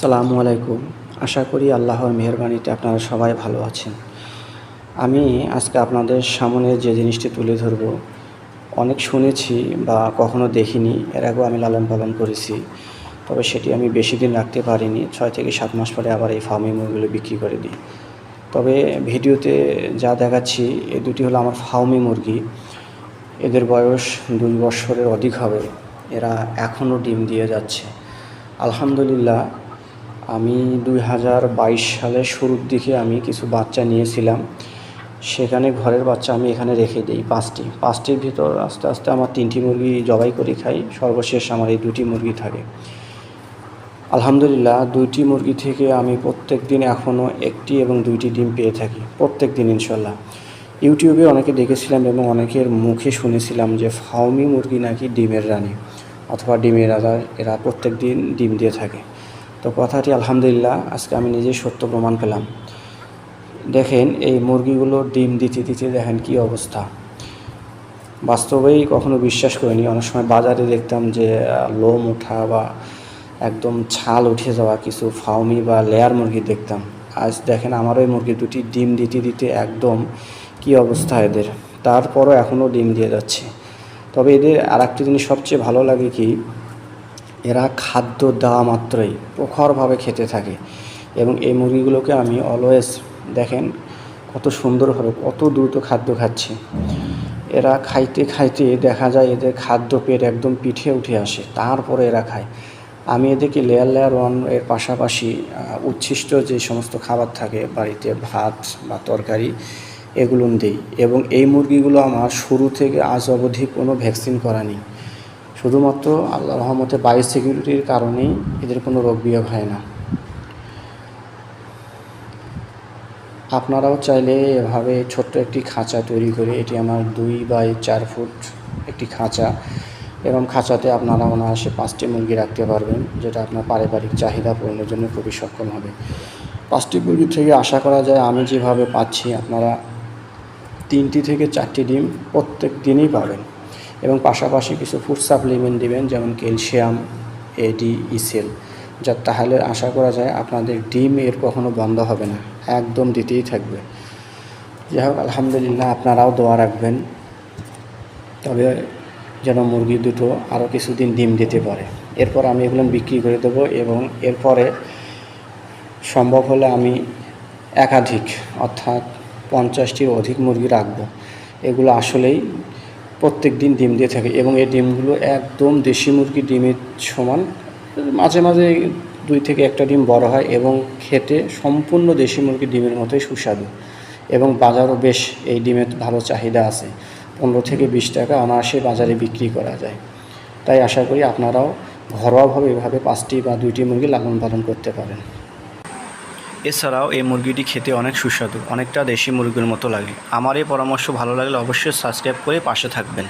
সালামু আলাইকুম। আশা করি আল্লাহর মেহরবানিতে আপনারা সবাই ভালো আছেন। আমি আজকে আপনাদের সামনে যে জিনিসটি তুলে ধরব, অনেক শুনেছি বা কখনো দেখিনি, এর আগেও আমি লালন পালন করেছি, তবে সেটি আমি বেশি দিন রাখতে পারিনি, ছয় থেকে সাত মাস পরে আবার এই ফার্মি মুরগিগুলো বিক্রি করে দিই। তবে ভিডিওতে যা দেখাচ্ছি এই দুটি হলো আমার ফার্মি মুরগি এদের বয়স দুই বছরের অধিক হবে, এরা এখনও ডিম দিয়ে যাচ্ছে। আলহামদুলিল্লাহ আমি দুই হাজার বাইশ সালের শুরুর দিকে আমি কিছু বাচ্চা নিয়েছিলাম। সেখানে ঘরের বাচ্চা আমি এখানে রেখে দিই পাঁচটি। পাঁচটির ভিতর আস্তে আস্তে আমার তিনটি মুরগি জবাই করে খাই। সর্বশেষ আমার এই দুটি মুরগি থাকে। আলহামদুলিল্লাহ, দুইটি মুরগি থেকে আমি প্রত্যেক দিন এখনও একটি এবং দুইটি ডিম পেয়ে থাকি। প্রত্যেক দিন ইনশাল্লাহ ইউটিউবে অনেকে দেখেছিলাম এবং অনেকের মুখে শুনেছিলাম যে ফাউমি মুরগি নাকি ডিমের রানী অথবা ডিমের রাজা, এরা প্রত্যেক দিন ডিম দিয়ে থাকে। তো কথাটি আলহামদুলিল্লাহ, আজকে আমি নিজেই সত্য প্রমাণ পেলাম। দেখেন, এই মুরগিগুলো ডিম দিতে দিতে দেখেন কি অবস্থা। বাস্তবেই কখনো বিশ্বাস করিনি। অনেক সময় বাজারে দেখতাম যে লোম ওঠা বা একদম ছাল উঠে যাওয়া কিছু ফাউমি বা লেয়ার মুরগি দেখতাম। আজ দেখেন, আমার ওই মুরগি দুটি ডিম দিতে দিতে একদম কি অবস্থা এদের। তারপরও এখনও ডিম দিয়ে যাচ্ছে। তবে এদের আর একটি জিনিস সবচেয়ে ভালো লাগে কি এরা খাদ্য দেওয়া মাত্রই প্রখরভাবে খেতে থাকে এবং এই মুরগিগুলোকে আমি অলওয়েজ দেখেন কত সুন্দরভাবে কত দ্রুত খাদ্য খাচ্ছে। এরা খাইতে খাইতে দেখা যায় এদের খাদ্য পেট একদম পিঠে উঠে আসে, তারপরে এরা খায়। আমি এদেরকে লেয়ার লেয়ার ওয়ানের পাশাপাশি উচ্ছিষ্ট যে সমস্ত খাবার থাকে, বাড়িতে ভাত বা তরকারি, এগুলো দিই এবং এই মুরগিগুলো আমার শুরু থেকে আজ অবধি কোনো ভ্যাকসিন করা নেই। শুধুমাত্র আল্লাহ রহমতে বায়ো সিকিউরিটির কারণেই এদের কোনো রোগ বিয়োগ হয় না। আপনারাও চাইলে এভাবে ছোট্ট একটি খাঁচা তৈরি করে, এটি আমার দুই বাই চার ফুট একটি খাঁচা, এবং খাঁচাতে আপনারা অনায়াসে পাঁচটি মুরগি রাখতে পারবেন, যেটা আপনার পারিবারিক চাহিদা পূরণের জন্য খুবই সক্ষম হবে। পাঁচটি মুরগি থেকে আশা করা যায় আমি যেভাবে পাচ্ছি, আপনারা তিনটি থেকে চারটি ডিম প্রত্যেক দিনই পাবেন। এবং পাশাপাশি কিছু ফুড সাপ্লিমেন্ট দিবেন, যেমন ক্যালসিয়াম এডি ইসেল যা তাহলে আশা করা যায় আপনাদের ডিম এর কখনো বন্ধ হবে না, একদম দিতেই থাকবে। যাই হোক, আলহামদুলিল্লাহ আপনারাও দোয়া রাখবেন, তবে যেন মুরগি দুটো আরও কিছুদিন ডিম দিতে পারে। এরপর আমি এগুলো বিক্রি করে দেবো এবং এরপরে সম্ভব হলে আমি একাধিক, অর্থাৎ পঞ্চাশটির অধিক মুরগি রাখব। এগুলো আসলেই প্রত্যেক দিন ডিম দিয়ে থাকে এবং এই ডিমগুলো একদম দেশি মুরগি ডিমের সমান। মাঝে মাঝে দুই থেকে একটা ডিম বড় হয় এবং খেতে সম্পূর্ণ দেশি মুরগি ডিমের মতোই সুস্বাদু এবং বাজারও বেশ এই ডিমের ভালো চাহিদা আছে। পনেরো থেকে বিশ টাকা অনায়াসে বাজারে বিক্রি করা যায়। তাই আশা করি আপনারাও ঘরোয়াভাবে এভাবে পাঁচটি বা দুইটি মুরগি লালন পালন করতে পারেন। এছাড়াও এই মুরগিটি খেতে অনেক সুস্বাদু, অনেকটা দেশি মুরগির মতো লাগে। আমার এই পরামর্শ ভালো লাগলে অবশ্যই সাবস্ক্রাইব করে পাশে থাকবেন।